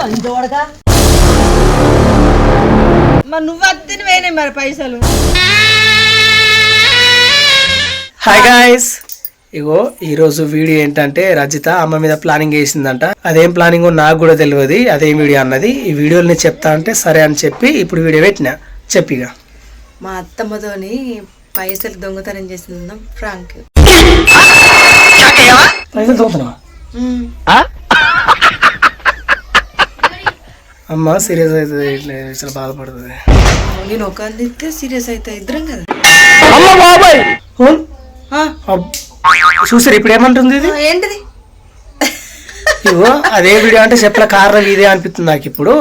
వాడగా మరి నువ్వు మరి పైసలు? హాయ్ గాయస్ ఇగో ఈరోజు వీడియో ఏంటంటే రజిత అమ్మ మీద ప్లానింగ్ వేసిందంట. అదేం ప్లానింగ్ నాకు కూడా తెలియదు అదేం వీడియో అన్నది. ఈ వీడియోని నేను చెప్తా అంటే సరే అని చెప్పి ఇప్పుడు వీడియో పెట్టిన. చెప్పిగా మా అత్తమ్మతోని పైసలు దొంగతనం చేసిందాం ఫ్రాంక్. పైసలు అమ్మ సీరియస్ అవుతుంది ఇట్లా చాలా బాధపడుతుంది. నేను ఒక సీరియస్ అయితే ఇద్దరం కదా. అబ్బ్. చూసారు ఇప్పుడు ఏమంటుంది ఇది? ఏంటిది? ఇగో అదే వీడియో అంటే చెప్పల కారణం ఇదే అనిపిస్తుంది నాకు ఇప్పుడు.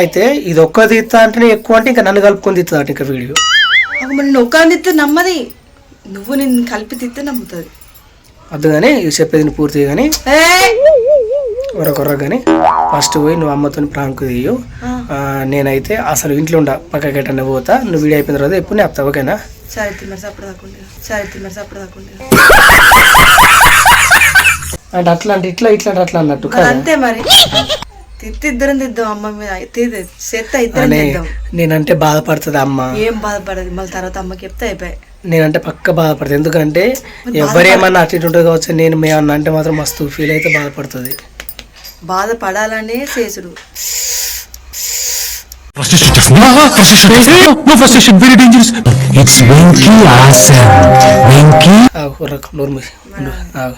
అయితే ఇది ఒక్క తీస్తా అంటేనే ఎక్కువ అంటే ఇంకా నన్ను కలుపుకొని తీస్తుంది అట ఇంకా వీడియో. నేను ఒక అందిస్తే నమ్మది. నువ్వు నేను కలిపి తిస్తే నమ్ముతుంది. వద్దు కానీ ఇవి చెప్పేది పూర్తిగా కానీ. ఒరకొర కానీ ఫస్ట్ పోయి నువ్వు అమ్మతో ప్రాంక్ తీయు. నేనైతే అసలు ఇంట్లో ఉండ పక్కకి ఎట్టనే పోతా. నువ్వు వీడియో అయిపోయిన తర్వాత ఎప్పుడు నేను ఓకేనా? సరే తిమ్మరి సప్పుడు దాకుండా సరే తిమ్మరి సప్పుడు దాకుండా అంటే అట్లా అంటే ఇట్లా ఇట్లా అంటే అట్లా అన్నట్టు అంతే మరి. తిత్తి ఇద్దరం తిద్దాం అమ్మ మీద. సెత్త ఇద్దరం తిద్దాం నేనంటే బాధపడుతుంది అమ్మ. ఏం బాధపడదు మళ్ళీ తర్వాత అమ్మకి చెప్తే అయిపోయాయి నేనంటే పక్క బాధపడుతుంది. ఎందుకంటే ఎవరేమన్నా అటు ఇటు ఉంటుంది కావచ్చు నేను మేమన్నా అంటే మాత్రం మస్తు ఫీల్ అయితే బాధపడుతుంది. బాధపడాలనే. ఉండు, ఆగు.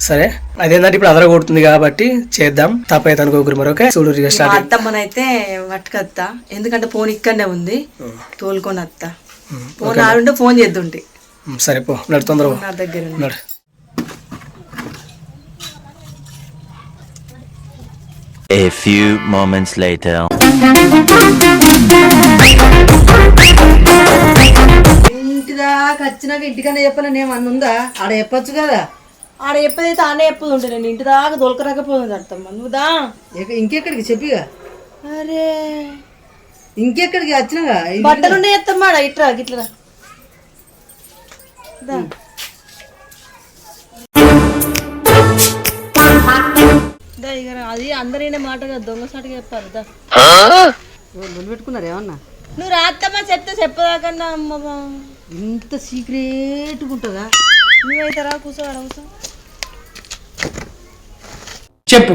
సరే అదేంటంటే ఇప్పుడు అదర కొడుతుంది కాబట్టి చేద్దాం. తప్పైతే అనుకోకరు మరి ఓకే? చూడు అత్తమ్మనైతే పట్టుకత్తా. ఎందుకంటే ఫోన్ ఇక్కడనే ఉంది. తోలుకొని అత్త. ఫోన్ ఆడుంటే ఫోన్ చేద్దుంటి. సరే పో. నడు తొందర పో. నా దగ్గర ఉంది. నడు A few moments later. ఇంటి దాకా వచ్చినాక ఇంటికన్నా చెప్పాలని. ఏమన్నా ఉందా? ఆడ చెప్పొచ్చు కదా. ఆడ చెప్పదైతే ఆనే చెప్పదు ఉంటే నేను ఇంటి దాకా దొలకరాకపోతుంది అత్తమ్మ నువ్వు దా ఇంకెక్కడికి చెప్పిగా? అరే. ఇంకెక్కడికి వచ్చినాగా? బట్టలుండే ఎత్తమ్మా ఆడ ఇట్రా గిట్లా రా. దా. దా ఇక రా. అది అందరైన మాట కదా దొంగసాటిగా చెప్పారు దా. పెట్టుకున్నారు ఏమన్నా? నువ్వు రాత్తమ్మా చెప్తే చెప్పదాకన్నా అమ్మ ఇంత సీక్రెట్గా ఉంటుందా? నువ్వైతే రా కూర్చో ఆడ కూర్చో. చెప్పు.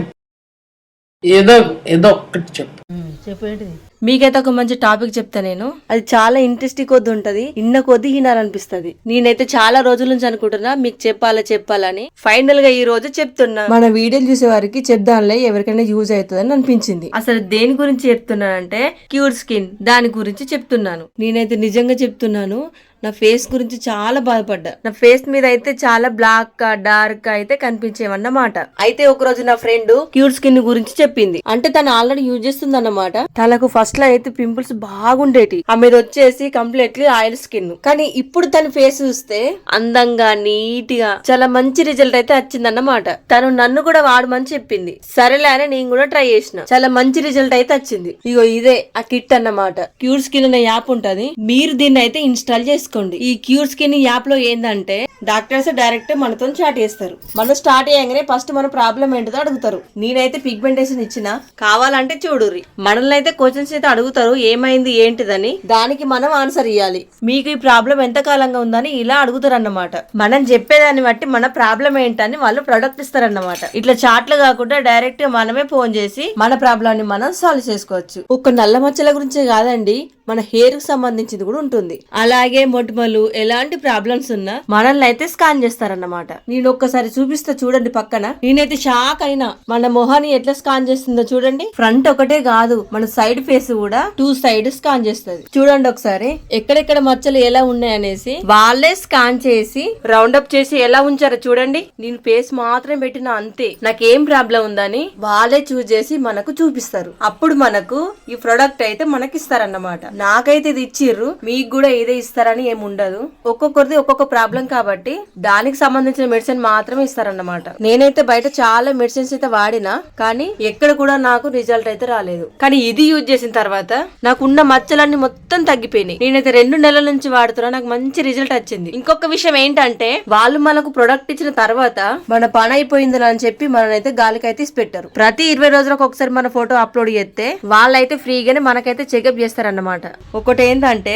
ఏదో ఏదో ఒక్కటి చెప్పు. చెప్పు ఏంటిది? మీకైతే ఒక మంచి టాపిక్ చెప్తా నేను. అది చాలా ఇంట్రెస్టింగ్ కొద్ది ఉంటది. ఇన్న కొద్ది వినాలనిపిస్తది. నేనైతే చాలా రోజుల నుంచి అనుకుంటున్నా మీకు చెప్పాలా చెప్పాలని. ఫైనల్గా ఈ రోజు చెప్తున్నా. మన వీడియోలు చూసే వారికి చెప్దాంలే ఎవరికైనా యూజ్ అవుతుందని అనిపించింది. అసలు దేని గురించి చెప్తున్నానంటే క్యూర్ స్కిన్ దాని గురించి చెప్తున్నాను. నేనైతే నిజంగా చెప్తున్నాను. నా ఫేస్ గురించి చాలా బాధపడ్డా. నా ఫేస్ మీద అయితే చాలా బ్లాక్గా డార్క్గా అయితే కనిపించేవన్నమాట. అయితే ఒక రోజు నా ఫ్రెండ్ క్యూర్ స్కిన్ గురించి చెప్పింది. అంటే తను ఆల్రెడీ యూజ్ చేస్తుంది అన్నమాట తనకు ఫస్ట్లో అయితే పింపుల్స్ బాగుండేటి. ఆమెది వచ్చేసి కంప్లీట్లీ ఆయిల్ స్కిన్ కానీ ఇప్పుడు తన ఫేస్ చూస్తే అందంగా నీట్గా చాలా మంచి రిజల్ట్ అయితే వచ్చిందన్నమాట. తను నన్ను కూడా వాడమని చెప్పింది. సరేలే అని నేను కూడా ట్రై చేసిన. చాలా మంచి రిజల్ట్ అయితే వచ్చింది. ఇగో ఇదే ఆ కిట్ అన్నమాట. క్యూర్ స్కిన్ అనే యాప్ ఉంటది. మీరు దీన్ని అయితే ఇన్స్టాల్ చేసుకోండి. ఈ క్యూర్ స్కిన్ యాప్లో ఏంటంటే డాక్టర్స్ డైరెక్ట్ మనతో చాట్ చేస్తారు. మనం స్టార్ట్ చేయగానే ఫస్ట్ మన ప్రాబ్లం ఏంటిదో అడుగుతారు. నేనైతే పిగ్మెంటేషన్ ఇచ్చిన కావాలంటే చూడుర్రి. మనల్ని అయితే క్వశ్చన్స్ అయితే అడుగుతారు ఏమైంది ఏంటిదని. దానికి మనం ఆన్సర్ ఇవ్వాలి మీకు ఈ ప్రాబ్లం ఎంత కాలంగా ఉందని ఇలా అడుగుతారు అన్నమాట మనం చెప్పేదాన్ని బట్టి మన ప్రాబ్లం ఏంటని వాళ్ళు ప్రొడక్ట్ ఇస్తారన్నమాట. ఇట్లా చాట్లు కాకుండా డైరెక్ట్ మనమే ఫోన్ చేసి మన ప్రాబ్లం ని మనం సాల్వ్ చేసుకోవచ్చు. ఒక నల్ల మచ్చల గురించే కాదండి మన హెయిర్కు సంబంధించింది కూడా ఉంటుంది. అలాగే మొటిమలు ఎలాంటి ప్రాబ్లమ్స్ ఉన్నా మనల్ని అయితే స్కాన్ చేస్తారన్నమాట. నేను ఒక్కసారి చూపిస్తా చూడండి పక్కన. నేనైతే షాక్ అయినా. మన మొహాన్ని ఎట్లా స్కాన్ చేస్తుందో చూడండి. ఫ్రంట్ ఒకటే కాదు మన సైడ్ ఫేస్ కూడా టూ సైడ్ స్కాన్ చేస్తుంది. చూడండి ఒకసారి. ఎక్కడెక్కడ మచ్చలు ఎలా ఉన్నాయనేసి వాళ్ళే స్కాన్ చేసి రౌండ్ అప్ చేసి ఎలా ఉంచారో చూడండి. నేను ఫేస్ మాత్రం పెట్టిన అంతే. నాకేం ప్రాబ్లం ఉందని వాళ్ళే చూస్ చేసి మనకు చూపిస్తారు. అప్పుడు మనకు ఈ ప్రొడక్ట్ అయితే మనకి ఇస్తారన్నమాట నాకైతే ఇది ఇచ్చిర్రు మీకు కూడా ఇదే ఇస్తారని ఏమి ఉండదు. ఒక్కొక్కరిది ఒక్కొక్క ప్రాబ్లం కాబట్టి దానికి సంబంధించిన మెడిసిన్ మాత్రమే ఇస్తారన్నమాట. నేనైతే బయట చాలా మెడిసిన్స్ అయితే వాడినా కానీ ఎక్కడ కూడా నాకు రిజల్ట్ అయితే రాలేదు. కానీ ఇది యూజ్ చేసిన తర్వాత నాకు ఉన్న మచ్చలన్నీ మొత్తం తగ్గిపోయినాయి. నేనైతే రెండు నెలల నుంచి వాడుతున్నా నాకు మంచి రిజల్ట్ వచ్చింది. ఇంకొక విషయం ఏంటంటే వాళ్ళు మనకు ప్రొడక్ట్ ఇచ్చిన తర్వాత మన పని అయిపోయిందని అని చెప్పి మననైతే గాలికైతే ఇసి పెట్టారు. ప్రతి ఇరవై రోజులకు ఒకసారి మన ఫోటో అప్లోడ్ చేస్తే వాళ్ళైతే ఫ్రీగానే మనకైతే చెకప్ చేస్తారన్నమాట. ఒకటి ఏంటంటే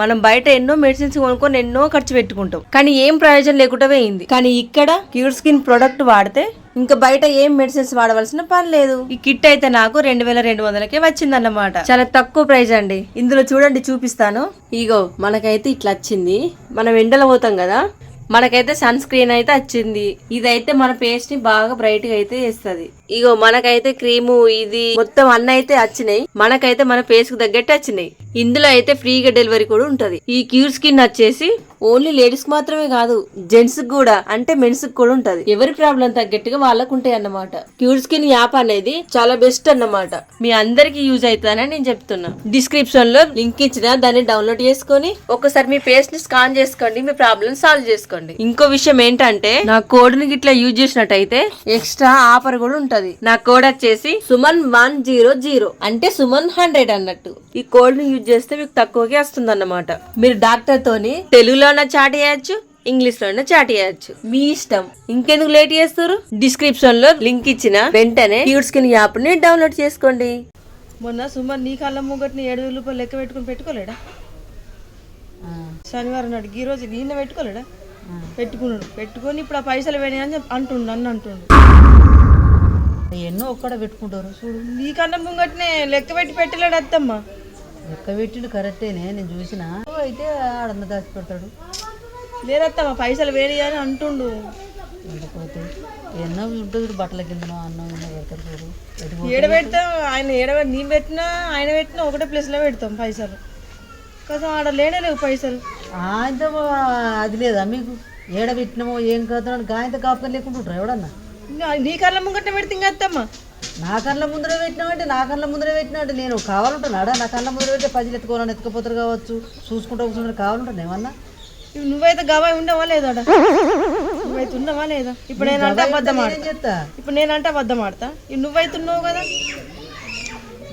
మనం బయట ఎన్నో మెడిసిన్స్ కొనుక్కొని ఎన్నో ఖర్చు పెట్టుకుంటాం. కానీ ఏం ప్రయోజనం లేకుండా పోయింది. కానీ ఇక్కడ క్యూర్ స్కిన్ ప్రొడక్ట్ వాడితే ఇంకా బయట ఏం మెడిసిన్స్ వాడవలసిన పని లేదు. ఈ కిట్ అయితే నాకు రెండు వేల రెండు వందలకే వచ్చిందన్నమాట. చాలా తక్కువ ప్రైస్ అండి. ఇందులో చూడండి చూపిస్తాను. ఇగో మనకైతే ఇట్లా వచ్చింది. మనం ఎండలో పోతాం కదా మనకైతే సన్ స్క్రీన్ అయితే వచ్చింది. ఇదైతే మన ఫేస్ని బాగా బ్రైట్గా అయితే వేస్తుంది ఇగో మనకైతే క్రీము ఇది మొత్తం అన్న అయితే వచ్చినాయి. మనకైతే మన ఫేస్కు తగ్గట్టు వచ్చినాయి. ఇందులో అయితే ఫ్రీగా డెలివరీ కూడా ఉంటది. ఈ క్యూర్ స్కిన్ వచ్చేసి ఓన్లీ లేడీస్కి మాత్రమే కాదు జెంట్స్ కూడా అంటే మెన్స్కి కూడా ఉంటది. ఎవరి ప్రాబ్లం తగ్గట్టుగా వాళ్ళకు ఉంటాయి అన్నమాట. క్యూర్ స్కిన్ యాప్ అనేది చాలా బెస్ట్ అన్నమాట. మీ అందరికి యూజ్ అవుతుందని నేను చెప్తున్నా. డిస్క్రిప్షన్లో లింక్ ఇచ్చిన దాన్ని డౌన్లోడ్ చేసుకొని ఒకసారి మీ ఫేస్ని స్కాన్ చేసుకోండి మీ ప్రాబ్లమ్ సాల్వ్ చేసుకోండి. ఇంకో విషయం ఏంటంటే నా కోడ్ని గిట్లా యూజ్ చేసినట్టయితే ఎక్స్ట్రా ఆఫర్ కూడా ఉంటుంది. నా కోడ్ వచ్చేసి సుమన్ వన్ జీరో జీరో. అంటే సుమన్ హండ్రెడ్ అన్నట్టు. ఈ కోడ్ని యూజ్ చేస్తే మీకు తక్కువకే వస్తుంది అన్నమాట మీరు డాక్టర్ తోని తెలుగులోనే చాట్ చేయొచ్చు ఇంగ్లీష్లోనే చాట్ చేయొచ్చు. మీ ఇష్టం. ఇంకెందుకు లేట్ చేస్తారు? డిస్క్రిప్షన్లో లింక్ ఇచ్చిన వెంటనే క్యూట్ స్కిన్ యాప్ని డౌన్లోడ్ చేసుకోండి. మొన్న సుమన్ నీ కళ్ళ ముంగట్ని ఏడు వేల రూపాయలు లెక్క పెట్టుకుని పెట్టుకోలేడా? శనివారం నాడు ఈ రోజు నిన్న పెట్టుకోలేడా? పెట్టుకున్నాడు. పెట్టుకొని ఇప్పుడు ఆ పైసలు వేణి అని అంటుండు నన్ను అంటుండు. ఎన్నో ఒక్కడ పెట్టుకుంటారు. చూడు నీ కళ్ళ ముంగట్నే లెక్క పెట్టి పెట్టలేడు అత్తమ్మ. లెక్క పెట్టిండు కరెక్టేనే నేను చూసిన. అయితే ఆడన్న దాచి పెడతాడు. లేదత్తమ్మ పైసలు వేడి అని అంటుండు. లేకపోతే ఎన్నో ఉంటుంది బట్టల కిందనో అన్నం కింద పెడతారు చూడు. ఏడ పెడతాం? ఆయన ఏడ పె- నీ పెట్టినా ఆయన పెట్టినా ఒకటే ప్లేస్లో పెడతాం పైసలు. కోసం ఆడ లేనే లేవు పైసలు. ఆయనతో అది లేదా మీకు? ఏడ పెట్టినామో ఏం కథనో గాయంతో కాపుకొని లేకుంటుంటారు ఎవడన్నా? నీ కళ్ళ ముంగట్నే పెడితే ఇంకా అత్తమ్మ నా కళ్ళ ముందర పెట్టినామంటే నా కళ్ళ ముందర పెట్టినామంటే నేను కావాలంటున్నాడా నా కళ్ళ ముందర పెడితే పజిలు ఎత్తుకోవాలని ఎత్తుకపోతారు కావచ్చు. చూసుకుంటూ కూర్చుంటే కావాలంటాను ఏమన్నా? నువ్వైతే గవాయి ఉండవా లేదా? నువ్వైతే ఉన్నావా లేదా? ఇప్పుడు నేనంటే అబద్ధం ఆడతా. చెప్తా? ఇప్పుడు నేనంటే అబద్ధం ఆడతా? నువ్వైతే ఉన్నావు కదా?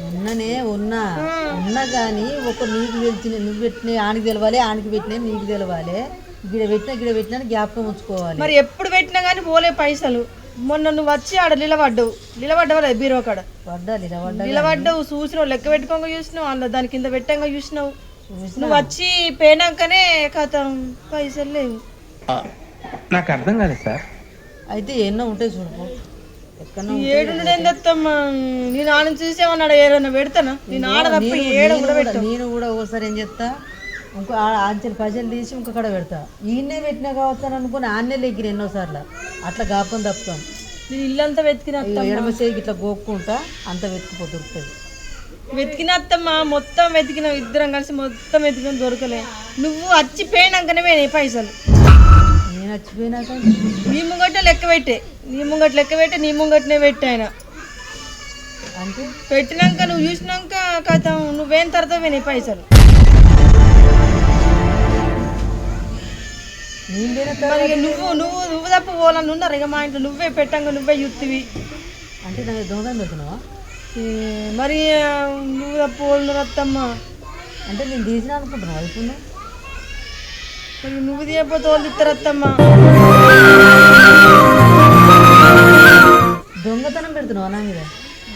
ఉన్ననే ఉన్నా. ఉన్నా కానీ ఒక నీకు తెలిసిన నువ్వు పెట్టిన ఆనికి తెలవాలి ఆనికి పెట్టిన నీకు తెలవాలి. గిడ పెట్టినా గిడ పెట్టినా జ్ఞాపకం ఉంచుకోవాలి. మరి ఎప్పుడు పెట్టినా కానీ పోలే పైసలు. మొన్న నువ్వు వచ్చి ఆడ నిలబడ్డావు. నిలబడ్డావా బీరో కాడ? పడ్డా నిలబడ్డావు చూసినావు లెక్క పెట్టుకోగా చూసినావు అందులో దాని కింద పెట్టంగా చూసినావు. నువ్వు వచ్చి పోయినాకనే కథ పైసలు లేవు. నాకు అర్థం కాలేదు సార్. అయితే ఎన్నో ఉంటాయి చూడుకో ఎక్కడో ఏడు ఏం తెత్తమ్మా. నేను ఆడ చూసేమన్నాడు ఏదన్నా పెడతానా? నేను ఆడ తప్ప ఏడు కూడా కూడా నేను కూడా ఒకసారి ఏం చెప్తా? ఇంకో ఆంచెలు పైసలు తీసి ఇంకో కడ పెడతా. ఈయన్నే పెట్టినా కావచ్చు అని అనుకుని ఆన్నే లెగ్గిన ఎన్నోసార్లు. అట్లా కాపుకొని తప్పుతాం. నేను ఇల్లంతా వెతికిన ఎడమ చేయికి ఇట్లా గోక్కుంటా అంత వెతుకుపో దొరుకుతుంది. వెతికిన అత్తమ్మ మొత్తం వెతికిన ఇద్దరం కలిసి మొత్తం వెతికిన దొరకలే. నువ్వు వచ్చి పోయినాకనే పోయినాయి పైసలు. నేను చచ్చిపోయినాక నీ ముంగట లెక్క పెట్టే. నీ ముంగట లెక్క పెట్టే నీ ముంగటనే పెట్టి ఆయన. అంటే? పెట్టినాక నువ్వు చూసినాక కథ. నువ్వేం తర్వాత పోయినాయి పైసలు? మరి ఇక నువ్వు నువ్వు నువ్వు తప్ప పోవాలని ఉన్నారు ఇక మా ఇంట్లో నువ్వే పెట్టంగా నువ్వే యుత్తివి. అంటే నాకు దొంగతనం పెడుతున్నావా మరి నువ్వు తప్ప పోలు అత్తమ్మ అంటే నేను తీసిన అనుకుంటున్నావా? ఇప్పుడు నువ్వు? మరి నువ్వు తీయకపోతే వాళ్ళు ఇస్తారు అత్తమ్మ దొంగతనం పెడుతున్నావా నా మీద?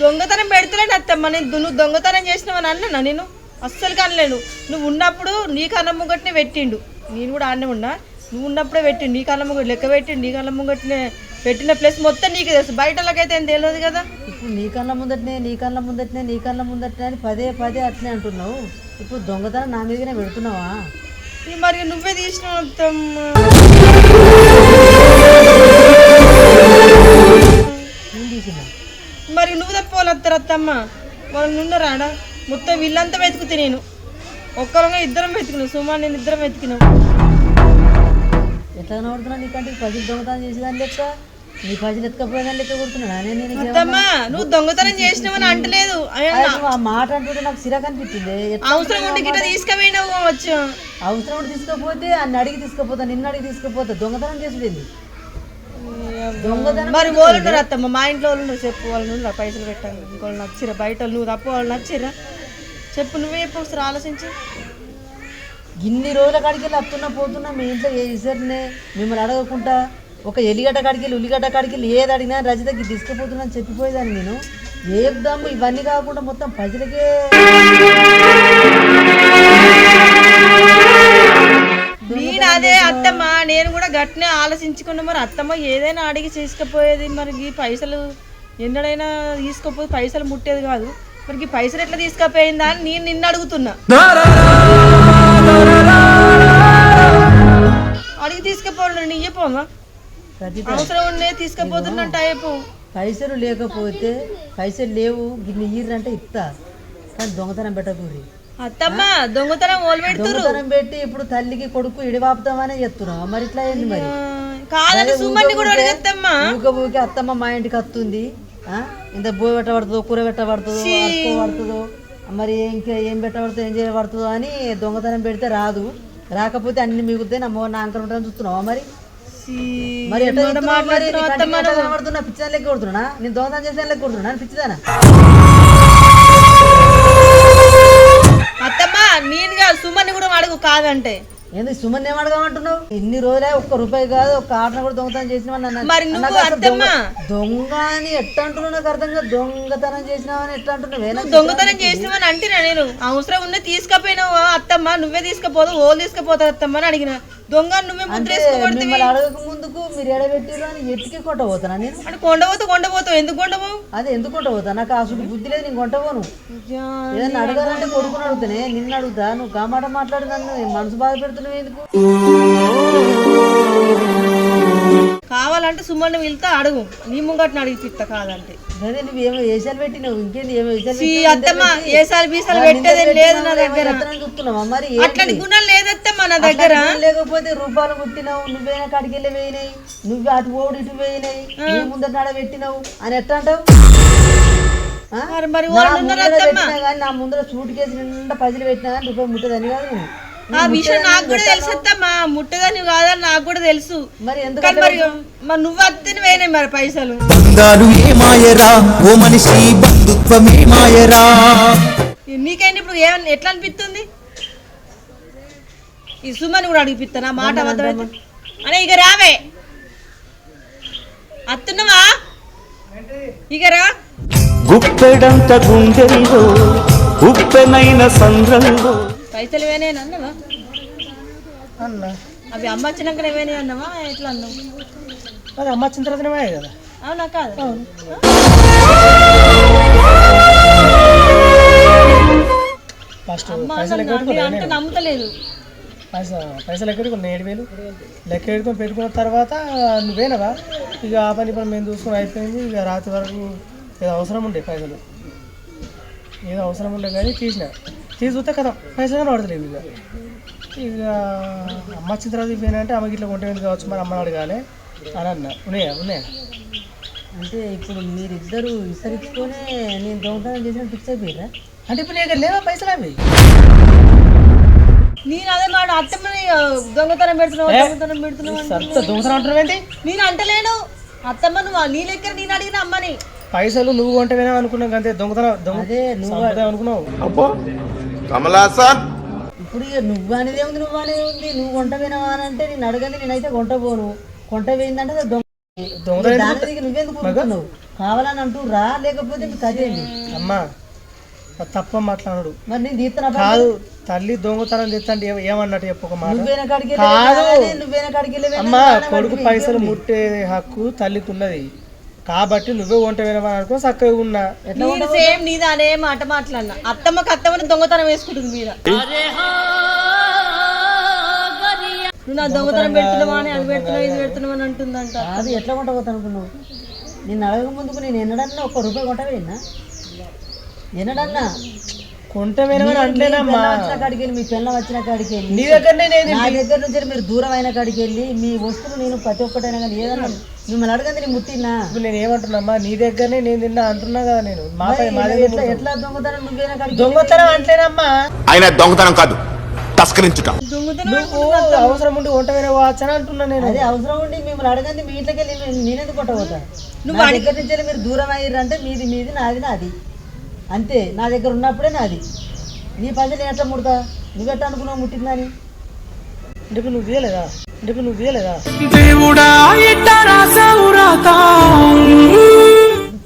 దొంగతనం పెడతలేడు అత్తమ్మ నేను నువ్వు దొంగతనం చేసినావని అన్నా నేను? అస్సలు కనలేను నువ్వు ఉన్నప్పుడు నీ కళ్ళ ముంగట్నే పెట్టిండు. నేను కూడా ఆడనే ఉన్నా. నువ్వు ఉన్నప్పుడే పెట్టిండు నీ కళ్ళ ముంగట్ లెక్క పెట్టిండు నీ కళ్ళ ముంగట్నే పెట్టిన ప్లేస్ మొత్తం నీకు తెలుసు. బయటలకైతే ఏం తెలియదు కదా? ఇప్పుడు నీ కళ్ళ ముందటనే నీ కళ్ళ ముందటనే నీ కళ్ళ ముందటనే అని పదే పదే అట్లనే అంటున్నావు. ఇప్పుడు దొంగతనం నా మీదనే పెడుతున్నావా? మరి నువ్వే తీసిన మరి నువ్వు తప్ప వాళ్ళు వస్తారు అత్తమ్మ. వాళ్ళు ఉన్నారా ఆడ మొత్తం వీళ్ళంతా వెతుకుతే నేను. ఒక్కరంగా ఇద్దరం వెతికినాం. సుమా నేను ఇద్దరం వెతికినాం. ఎట్లా కనబడుతున్నా నీకంటే? పది దొంగతనం చేసేదాని లెక్క? నీ పైసలు ఎత్తుకపోయినా లెక్క కొడుతున్నా నేను నీకు ఏమన్నా? అత్తమ్మ నువ్వు దొంగతనం చేసినావని అంటలేదు. ఆ మాట అంటుంటే నాకు సిరాక్ అనిపించింది ఎట్లా అవసరం ఉండి గిట్ట తీసుకుపోయినావు అవసరం ఉంటే తీసుకపోతే అన్ని అడిగి తీసుకుపోతా నిన్న అడిగి తీసుకుపోతా. దొంగతనం చేసుడేంది దొంగతనం మరి వాళ్ళు అత్తమ్మ. మా ఇంట్లో వాళ్ళు చెప్పు. వాళ్ళు పైసలు పెట్టాను ఇంకోళ్ళు నచ్చిరా బయట వాళ్ళు నువ్వు తప్ప వాళ్ళు నచ్చిరా చెప్పు నువ్వే చెప్పు ఒకసారి ఆలోచించి. ఇన్ని రోజుల కాడికి వెళ్ళి వస్తున్నా పోతున్నా మీ ఇంట్లో ఏ ఇసరినే మిమ్మల్ని అడగకుండా ఒక ఎలిగడ్డ కాడికి వెళ్ళి ఉల్లిగడ్డ కాడికి వెళ్ళి ఏది అడిగినా రజితకి తీసుకుపోతున్నా అని చెప్పిపోయేదాన్ని నేను. ఏద్దాము ఇవన్నీ కాకుండా మొత్తం ప్రజలకే నేను అదే అత్తమ్మ నేను కూడా గట్టినే ఆలోచించుకున్నా మరి అత్తమ్మ ఏదైనా అడిగి తీసుకుపోయేది మరి ఈ పైసలు ఎన్నడైనా తీసుకుపోయి పైసలు ముట్టేది కాదు. మరి ఈ పైసలు ఎట్లా తీసుకుపోయిందా అని నేను నిన్ను అడుగుతున్నా. అడిగి తీసుకుపోవడం నీ చెప్పమ్మా అవసరం ఉండే తీసుకుపోతున్నట్టు అయిపో పైసలు లేకపోతే పైసలు లేవు గిన్ని ఇయ్యరంటే ఇస్తా కానీ దొంగతనం పెట్టకూరి. అత్తమ్మ దొంగతనం దొంగతనం పెట్టి ఇప్పుడు తల్లికి కొడుకు ఇడివాపుతామనే చెప్తున్నావు. మరి ఇట్లా ఏంది మరి? కాదని సుమన్ని కూడా అడగత్తమ్మా. ఊక ఊకే అత్తమ్మ మా ఇంటికి వస్తుంది. ఆ? ఇంత బోయ పెట్టబడుతుందో కూర పెట్టబడుతుందో పడుతుందో మరి ఇంకా ఏం పెట్టబడుతుందో ఏం చేయబడుతుందో అని దొంగతనం పెడితే రాదు. రాకపోతే అన్ని మిగులుతాయి. నా మో నా అంకర్ ఉంటాను చూస్తున్నావా మరి? మరి ఎట్లా పిచ్చిదాని లెక్క కొడుతున్నా నేను దొంగతనం చేసిన లెక్క కొడుతున్నా పిచ్చిదానా? అత్తమ్మ నేనుగా సుమన్ని కూడా అడుగు కాదంటే. ఎందుకు సుమన్ ఏం అడగమంటున్నావు ఇన్ని రోజులే ఒక్క రూపాయి కాదు ఒక్క ఆటను కూడా దొంగతనం అసలు దొంగ అని ఎట్లా అంటున్నావు? నాకు అర్థం కాదు. దొంగతనం చేసినావని ఎట్లా అంటున్నావు? దొంగతనం చేసినావని అంటినా నేను? అవసరం ఉండే తీసుకపోయినావు అత్తమ్మ? నువ్వే తీసుకుపోదు ఓలు తీసుకుపోతావు అత్తమ్మ అని అడిగిన. దొంగ నువ్వే ముద్ర వేసుకోకూడదు మిమ్మల్ని అడగక ముందుకు మీరు ఎడబెట్టిరు అని ఎత్తికి కొట్టబోతానా నేను? అంటే కొండపోతూ కొండపోతావు ఎందుకు కొండవు అదే ఎందుకు కొట్టబోతా నాకు అసలు బుద్ధి లేదు నేను కొంటపోను ఏదన్నా అడగాలంటే కొడుకుని అడుగుతానే నిన్ను అడుగుతా నువ్వు కామాట మాట్లాడి నన్ను మనసు బాధ పెడుతున్నావు ఎందుకు? కావాలంటే సుమన్ని వెళ్తా అడుగు. నీ ముంగట్ని అడిగిపిస్తా కాదంటే. అదే నువ్వు ఏమో వేషాలు పెట్టినావు ఇంకేంది ఏమో ఈ అత్తమ్మ ఏసాలు బీసాలు పెట్టేది లేదు నా దగ్గర. మరి? అట్లాంటి? గుణాలు లేదత్తమ్మ నా దగ్గర. లేకపోతే రూపాయలు పుట్టినావు నువ్వేనా కాడికి వెళ్ళి వేయినాయి నువ్వు అటు ఓడి ఇటు వేయినాయి నీ ముందర నాడ పెట్టినావు అని ఎట్లా అంటావు? మరి మరి నా ముందర సూట్ కేసు నిండా పైసలు పెట్టినా కానీ రూపాయి ముట్టదని కాదు. ఆ విషయం నాకు కూడా తెలుసు అత్తమ్మా. ముట్టదని కాదని నాకు కూడా తెలుసు. మరి మరి మరి నువ్వు అత్తని వేయనాయి మరి పైసలు. బంధాలు ఏ మాయరా? ఓ మనిషి బంధుత్వమే మాయరా? నీకైనా ఇప్పుడు ఏమన్నా ఎట్లా అనిపిస్తుంది? ఈ సుమని కూడా అడిగిపిస్తాను ఆ మాట అబద్ధమైతే? అనే ఇక రావే. అత్తున్నవా? ఇక రా. గుప్పెడంత గుండెల్లో ఉప్పెనైన సంద్రంలో పైసలు ఇవేనే అన్నవా? అన్న. అవి అమ్మ వచ్చినాక ఇవేనే అన్నవా? ఎట్లా అన్నావు? అది అమ్మ వచ్చిన తర్వాతనే కదా? అవునా కాదు. ఫస్ట్ పైసలు అంటే నమ్ముతలేదు. పైసా పైసలు ఎక్కడ కొన్ని ఏడు వేలు. లెక్క ఎడుకొని పెట్టుకున్న తర్వాత నువ్వేనవా ఇక ఆ పని పని మేము చూసుకుని అయిపోయింది. ఇక రాత్రి వరకు ఏదో అవసరం ఉండే పైసలు. ఏదో అవసరం ఉండే కానీ తీసిన. తీసి చూస్తే కదా పైసలు కానీ పడతలేవు ఇక ఇక అమ్మ వచ్చిన తర్వాత ఇవ్వనంటే అమ్మకి ఇట్లా కొంటే కావచ్చు? మరి అమ్మని అడగాలి అని అన్న. ఉన్నాయా? ఉన్నాయా? అంటే ఇప్పుడు మీరిద్దరు విసరించుకొని నేను దొంగతనం చేసిన ఫిక్స్ అయిపోయారా అంటే ఇప్పుడు నీ దగ్గర లేవా పైసలు అవి? నేను అదే మాట అత్తమ్మని దొంగతనం పెడుతున్నావు దొంగతనం పెడుతున్నావు దొంగతనం అంటున్నావు ఏంటి? నేను అంటలేను. అత్తమ్మ నువ్వు నీ లెక్క నేను అడిగిన అమ్మని. పైసలు నువ్వు కొంటవేనా అనుకున్నావు అంతే దొంగతనం దొంగ అదే నువ్వు అనుకున్నావు ఇప్పుడు ఇక నువ్వు అనేది ఏముంది? నువ్వు అనేది ఉంది నువ్వు కొంట వినవా అని అంటే నేను అడగండి నేనైతే కొంట పోను. కొంట పోయిందంటే అది దొంగ. దాని నువ్వెందుకు ఊరుకున్నావు? కావాలని అంటూ రా లేకపోతే మీకు కదేంది అమ్మా అది తప్ప మాట్లాడు మరి నేను తీస్తున్నా కాదు తల్లి దొంగతనం తెచ్చండి ఏమన్నట్టు చెప్పు ఒక మాట నువ్వేన కాడికి కాదు. నువ్వేన కాడికి వెళ్ళి అమ్మా కొడుకు పైసలు ముట్టే హక్కు తల్లికి ఉన్నది. కాబట్టి నువ్వే వంట వినవా అనుకో చక్కగా ఉన్నా. నేను సేమ్ నీది అనే మాట మాట్లాడినా. అత్తమ్మకి అత్తమ్మని దొంగతనం వేసుకుంటుంది మీద. నువ్వు నా దొంగతనం పెడుతున్నావా అని అది పెడుతున్నావు ఇది పెడుతున్నావు అని అంటుందంట. అది ఎట్లా కొంట పోతా అనుకున్నావు నిన్ను అడగక ముందుకు నేను ఎన్నడన్నా ఒక్క రూపాయి కొంట ఎన్నడన్నా? కొంట వినవని అంటలేనమ్మా వచ్చిన కాడికి వెళ్ళి మీ పిల్ల వచ్చిన కాడికి వెళ్ళి నీ నేను నా దగ్గర నుంచి మీరు దూరం అయిన కాడికి వెళ్ళి మీ వస్తువులు నేను ప్రతి ఒక్కటైనా కానీ ఏదన్నా మిమ్మల్ని అడగంది నేను ముట్టినా? ఇప్పుడు నేను ఏమంటున్నామ్మా నీ దగ్గరనే నేను తిన్నా అంటున్నా కదా నేను. మా పై మా మరి దగ్గర ఎట్లా దొంగతనం నువ్వేనా దొంగతనం అంటేనమ్మా. ఆయన దొంగతనం కాదు తస్కరించుట. నువ్వు అవసరం ఉండి వంట వేరే వాచ్ అని అంటున్నా నేను. అదే అవసరం ఉండి మిమ్మల్ని అడగంది మీ ఇంట్లోకి వెళ్ళి నేను- నేనెందుకు కొట్టబోతా? నువ్వు దగ్గర నుంచి మీరు దూరం అయ్యారంటే మీది మీది నాది నాది. అంతే నా దగ్గర ఉన్నప్పుడే నాది. నీ నేను ఎట్లా ముడతా? నువ్వెట్లా అనుకున్నావు ముట్టిందని? ఇంటికి నువ్వు తీయలేదా నువ్వు తీయలేదా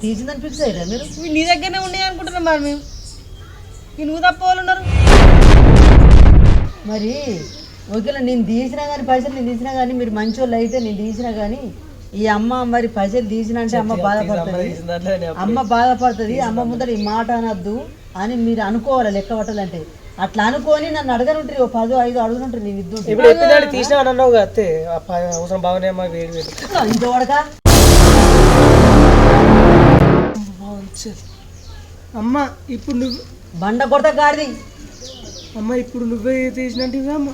తీసిందని ఫిక్స్ అయ్యారా మీరు ఇవి నీ దగ్గరనే ఉన్నాయి అనుకుంటున్నాం మరి మేము. నువ్వు తప్ప వాళ్ళు ఉన్నారు. మరి ఒకవేళ నేను తీసినా కానీ పైసలు నేను తీసినా కానీ మీరు మంచోళ్ళు అయితే నేను తీసినా కానీ ఈ అమ్మ మరి పైసలు తీసిన అంటే అమ్మ బాధపడుతుంది. అమ్మ బాధపడుతుంది అమ్మ. ముందర ఈ మాట అనొద్దు అని మీరు అనుకోవాలి లెక్క పట్టాలంటే. అట్లా అనుకొని నన్ను అడగనుంటారు ఓ పదో ఐదు అడుగునుంటారు నేను ఇద్దు ఇప్పుడు ఎప్పిదాన్ని తీసినా అని అన్నావు కదా అత్తే అవసరం వేడి వేడి. అమ్మ ఇప్పుడు నువ్వు బండ కొడత గాడిది. అమ్మ ఇప్పుడు నువ్వే తీసినట్టు అమ్మ.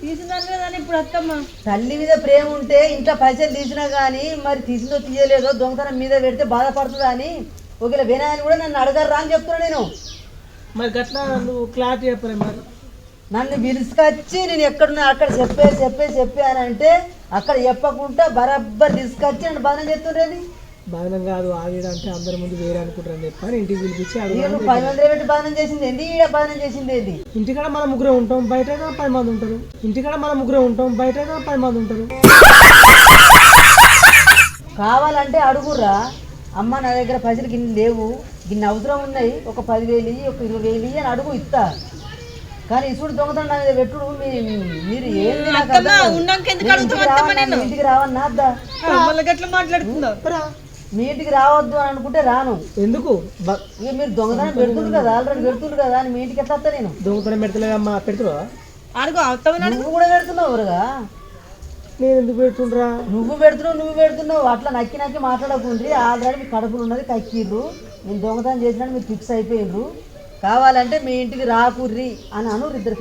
తీసిందాని దాన్ని ఇప్పుడు అత్తమ్మ. తల్లి మీద ప్రేమ ఉంటే ఇంట్లో పైసలు తీసినా కానీ మరి తీసిందో తీయలేదో దొంగతనం మీద పెడితే బాధపడుతుందా అని ఒకవేళ వినాయని కూడా నన్ను అడగరా అని చెప్తున్నా నేను. మరి గట్లా నువ్వు క్లారిటీ చెప్పలే మరి. నన్ను పిలుచుకొచ్చి నేను ఎక్కడున్నా అక్కడ చెప్పే చెప్పే చెప్పే అని అంటే అక్కడ చెప్పకుండా బరబ్బర్ తీసుకొచ్చి నన్ను బాధ చేస్తుండేది. బాధనం కాదు ఆవిడ అంటే అందరి ముందు వేరే అనుకుంటారని చెప్పని. ఇంటికి పిలిపించి పది మంది పెట్టి బాధనం చేసింది ఏంది ఈడ బాధనం చేసింది ఏంది ఇంటికాడ మన ముగ్గురే ఉంటాం బయట పది మంది ఉంటారు. ఇంటికాడ మన ముగ్గురే ఉంటాం బయట పది మంది ఉంటారు. కావాలంటే అడుగుర్రా. అమ్మ నా దగ్గర పైసలు గిన్నె లేవు. గిన్నె అవసరం ఉన్నాయి ఒక పదివేలు ఇయ్యి, ఒక ఇరవై వేలు ఇయ్యి అని అడుగు ఇస్తా. కానీ ఇసుడు దొంగతనం నా మీద పెట్టుడు మీ- మీరు ఏంది ఇంటికి రావన్నా, మీ ఇంటికి రావన్నా అద్దా? మళ్ళీ గట్ల మాట్లాడుతున్నావు మీ ఇంటికి రావద్దు అని అనుకుంటే రాను. ఎందుకు? ఇక మీరు దొంగతనం పెడుతుంది కదా ఆల్రెడీ పెడుతుంది కదా అని మీ ఇంటికి ఎట్లా వస్తా నేను? దొంగతనం పెడతలేదమ్మా పెడుతురా అడుగు నువ్వు కూడా పెడుతున్నావు నేను ఎందుకు పెడుతుండ్రా? నువ్వు పెడుతున్నావు నువ్వు పెడుతున్నావు అట్లా నక్కి నక్కి మాట్లాడకుండ్రి ఆల్రెడీ మీ కడుపులు ఉన్నది కక్కిర్రు. నేను దొంగతనం చేసినా మీరు ఫిక్స్ అయిపోయినరు కావాలంటే మీ ఇంటికి రాకుర్రి అని అను ఇద్దరు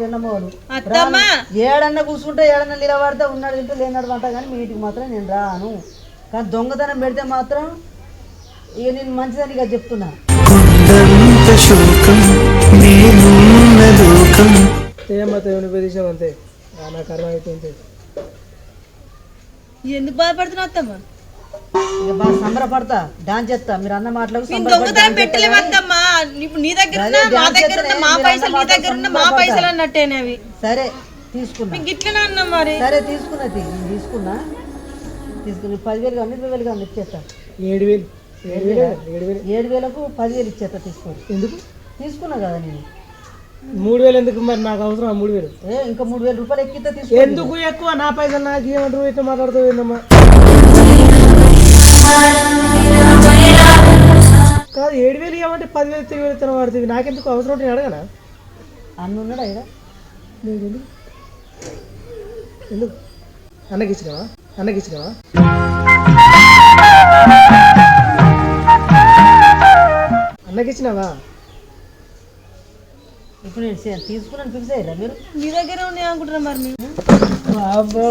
అత్తమ్మ! ఏడన్నా కూర్చుంటే ఏడన్నా నిలబడితే ఉన్నాడు తింటే లేనాడు వంట కానీ మీ ఇంటికి మాత్రం నేను రాను. కానీ దొంగతనం పెడితే మాత్రం ఇక నేను మంచిదానిగా చెప్తున్నా. ఎందుకు బాధపడుతున్నావు అత్తమ్మ? ఇక బాగా సంబరపడతా. డాన్స్ చేస్తా. మీరు అన్న మాటలకు నేను దొంగతనం ఇప్పుడు నీ దగ్గర ఉన్న మా దగ్గర ఉన్న పైసలు నీ దగ్గర ఉన్న మా పైసలు సరే తీసుకున్నా. మీకు ఇట్లనే అన్నా మరి. సరే తీసుకున్నా తీ. నేను తీసుకున్నా. తీసుకుని పదివేలు కానీ ఇరవై వేలు కానీ ఇచ్చేస్తా. ఏడు వేలు. ఏడు వేలు? ఏడు వేలు. ఏడు వేలకు పదివేలు ఇచ్చేస్తా తీసుకోండి ఎందుకు? తీసుకున్నా కదా నేను. మూడు వేలు ఎందుకు మరి? నాకు అవసరం ఆ మూడు వేలు. ఏ ఇంకా మూడు వేల రూపాయలు ఎక్కితే తీసుకో. ఎందుకు ఎక్కువ? నా పైసలు నాకు ఏమంటారు? ఇట్లా మాట్లాడుతూ ఏందమ్మా? కాదు ఏడు వేలు ఇవ్వమంటే పదివేలు తిరిగి వేలు తిన పడుతుంది నాకెందుకు అవసరం ఉంటే నేను అడగనా? అన్న ఉన్నాడు అయినా లేదు ఎందుకు? అన్నకి ఇచ్చినావా? అన్నకి ఇచ్చినావా? అన్నకి ఇచ్చినావా? ఇప్పుడు తీసుకున్నాను ఫిక్స్ అయ్యారా మీరు? నీ దగ్గర ఉన్నాయి అనుకుంటున్నా మరి మేము బాబో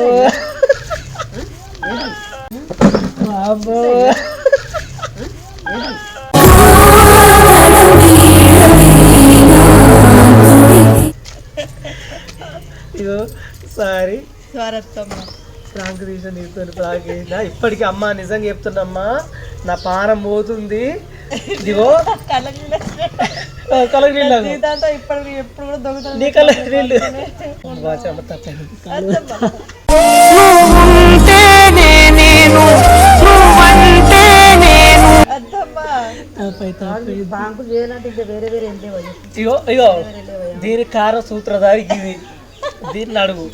ఇగో సారీ. సారీ అత్తమ్మ ప్రాంక్ తీసిన నీతో ప్రాంక్ చేసిన. ఇప్పటికీ అమ్మ నిజంగా చెప్తున్నమ్మా నా పానం పోతుంది. ఇదిగో. కళ్ళకి నీళ్ళు నీ కళ్ళకి నీళ్ళు. ఇగో ఇగో దీని కార సూత్రధారి ఇది. దీన్ని అడుగు.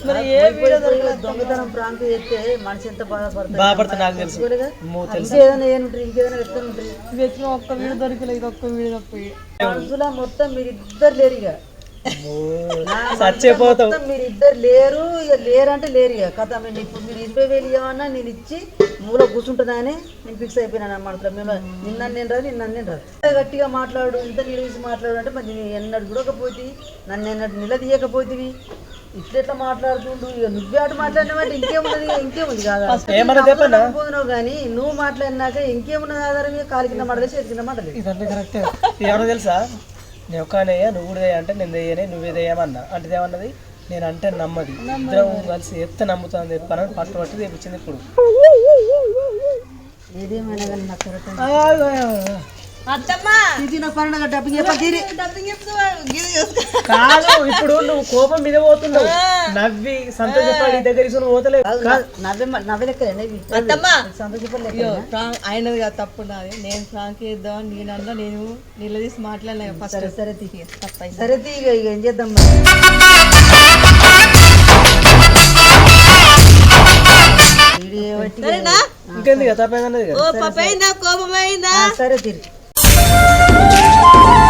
దొంగతనం ప్రాంక్ చేస్తే మనిషి ఎంత బాధపడతాడు? బాధపడితే నాకు తెలుసు. చూడగా? మో తెలుసు. ఇంకేదైనా ఏముంటారు ఇంకేదైనా ఎక్కడ ఉంటారు వెతికిన ఒక్క వీడు దొరికలేదు ఇది ఒక్క వీడు తప్ప మనుషుల మొత్తం మీరు ఇద్దరు లేరు ఇక. మొత్తం మీరు ఇద్దరు లేరు ఇక లేరు అంటే లేరు ఇక. కథ మేము ఇప్పుడు మీరు ఇరవై వేలు ఇవ్వమన్నా నేను ఇచ్చి మూల కూర్చుంటున్నానని నేను ఫిక్స్ అయిపోయినాను అన్నమాట మేము నిన్న నేను రాదు నిన్న నేను రాదు. గట్టిగా మాట్లాడు ఇంత నిలదీసి మాట్లాడు అంటే మరి నేను ఎన్నడు చూడకపోతే నన్ను ఎన్నడు నిలదీయకపోతేవి ఇట్లా ఎట్లా మాట్లాడుతుండు? ఇక నువ్వే అటు మాట్లాడినావంటే ఇంకేమున్నది? ఇక ఇంకేముంది కాదా? పోతున్నావు కానీ నువ్వు మాట్లాడినాక ఇంకేమున్నది ఆధారం? కాలు కింద మాటలేదు చేతి కింద మాటలేదు ఇదంతా కరెక్టే ఏమన్నా తెలుసా? నేను ఒక్కనేయ్యా నువ్వు కూడా అంటే నేను దెయ్యనే నువ్వే దెయ్యమన్నా అంటే ఏమన్నది? నేను అంటే నమ్మది. ఇద్దరం కలిసి ఎత్త నమ్ముతాను చెప్పానని పట్టు పట్టి తెప్పించింది ఇప్పుడు. కాదు ఇప్పుడు నువ్వు కోపం మీద పోతున్నావు. నవ్వి సంతోషపడి దగ్గర ఆయనది కాదు తప్పు నాది. నేను ప్రాంక్ చేద్దాం నేను అన్నా నేను నిలదీసి మాట్లాడినా ఫస్ట్. సరే సరే ఇక ఏం చేద్దాం సరేనా? కదా. కోపమైందా? సరే తీరి. 何?